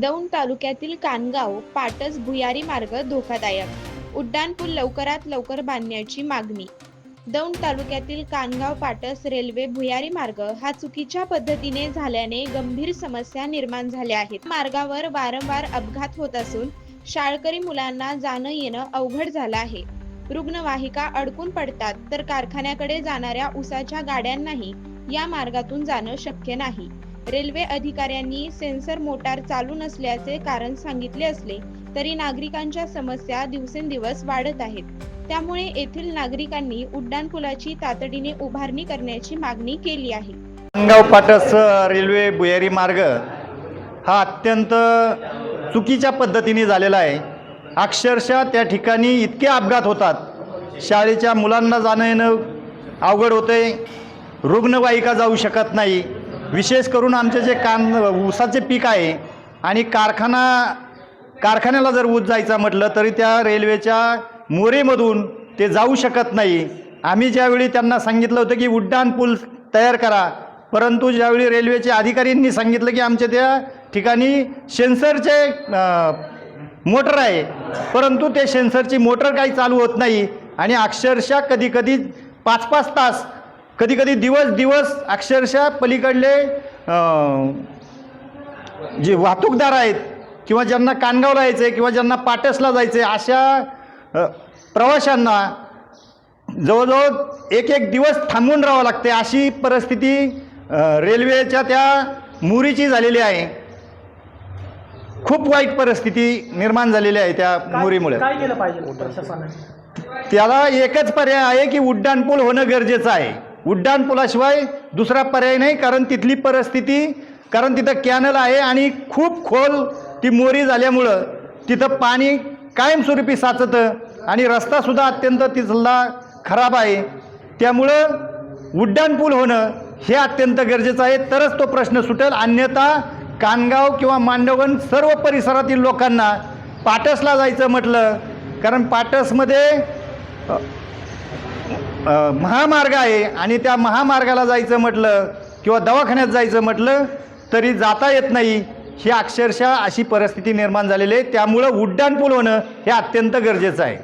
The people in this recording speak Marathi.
दौंड तालुक्यातील कानगाव पाटस भुयारी मार्ग धोकादायक. उड्डाणपूल लवकरात लवकर बांधण्याची मागणी. दौंड तालुक्यातील कानगाव पाटस रेल्वे भुयारी मार्ग हा चुकीच्या पद्धतीने झाल्याने गंभीर समस्या निर्माण झाल्या आहेत. मार्गावर वारंवार अपघात होत असून शाळकरी मुलांना जाणं येणं अवघड झालं आहे. रुग्णवाहिका अडकून पडतात तर कारखान्याकडे जाणाऱ्या उसाच्या गाड्यांनाही या मार्गातून जाणं शक्य नाही. रेल्वे अधिकाऱ्यांनी सेन्सर मोटार चालू नसल्याचे कारण सांगितले असले तरी नागरिकांच्या समस्या दिवसेंदिवस वाढत आहेत. त्यामुळे येथील नागरिकांनी उड्डाणपुलाची तातडीने उभारणी करण्याची मागणी केली आहे. अंगाव पाटस रेल्वे भुयारी मार्ग हा अत्यंत चुकीच्या पद्धतीने झालेला आहे. अक्षरशः त्या ठिकाणी इतके अपघात होतात. शाळेच्या मुलांना जाणं येणं अवघड होते रुग्णवाहिका जाऊ शकत नाही. विशेष करून आमचे जे कान ऊसाचे पीक आहे आणि कारखाना कारखान्याला जर ऊस जायचा म्हटलं तरी त्या रेल्वेच्या मोरेमधून ते जाऊ शकत नाही. आम्ही ज्यावेळी त्यांना सांगितलं होतं की उड्डाण पूल तयार करा परंतु ज्यावेळी रेल्वेच्या अधिकाऱ्यांनी सांगितलं की आमच्या त्या ठिकाणी सेन्सरचे मोटर आहे परंतु ते सेन्सरची मोटर काही चालू होत नाही आणि अक्षरशः कधीकधी पाच पाच तास कधीकधी दिवस दिवस अक्षरशः पलीकडले जे वाहतूकदार आहेत किंवा ज्यांना कानगावला यायचं आहे किंवा ज्यांना पाटसला जायचं आहे अशा प्रवाशांना जवळजवळ एक एक दिवस थांबून राहावं लागते अशी परिस्थिती रेल्वेच्या त्या मुरीची झालेली आहे. खूप वाईट परिस्थिती निर्माण झालेली आहे त्या मुरीमुळे. काय केलं पाहिजे प्रशासनाने? त्याला एकच पर्याय आहे की उड्डाणपूल होणं गरजेचं आहे. उड्डाणपुलाशिवाय दुसरा पर्याय नाही कारण तिथली परिस्थिती कारण तिथं कॅनल आहे आणि खूप खोल ती मोरी झाल्यामुळं तिथं पाणी कायमस्वरूपी साचतं आणि रस्तासुद्धा अत्यंत तिथला खराब आहे. त्यामुळं उड्डाणपूल होणं हे अत्यंत गरजेचं आहे. तरच तो प्रश्न सुटेल. अन्यथा कानगाव किंवा मांडवगण सर्व परिसरातील लोकांना पाटसला जायचं म्हटलं कारण पाटसमध्ये महामार्ग आहे आणि त्या महामार्गाला जायचं म्हटलं किंवा दवाखान्यात जायचं म्हटलं तरी जाता येत नाही ही अक्षरशः अशी परिस्थिती निर्माण झालेली आहे. त्यामुळं उड्डाणपूल होणं हे अत्यंत गरजेचं आहे.